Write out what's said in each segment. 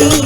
গৌরী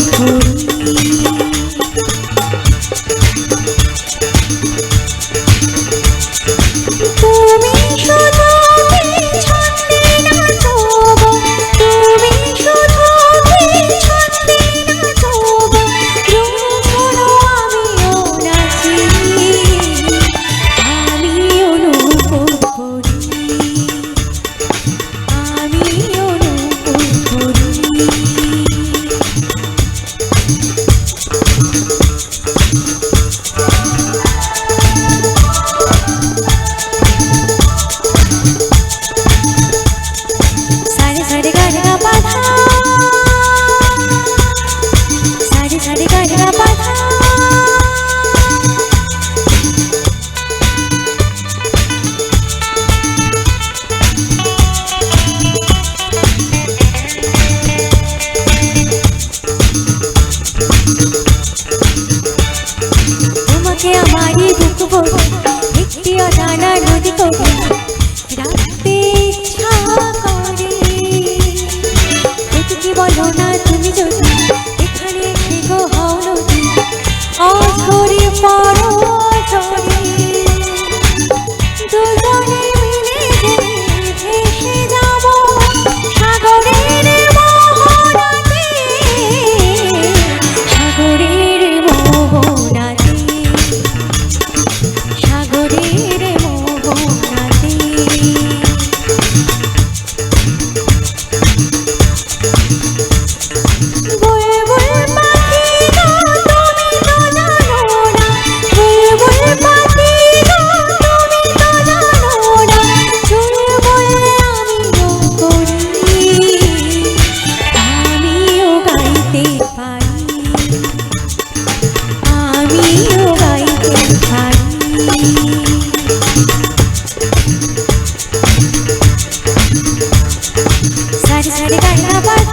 সারি সারি গাইনা বাজা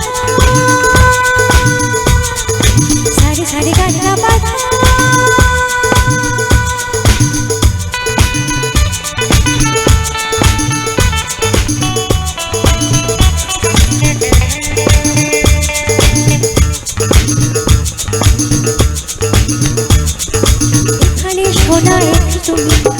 সারি সারি গাইনা বাজা এখানে শোনা একটু তুমি।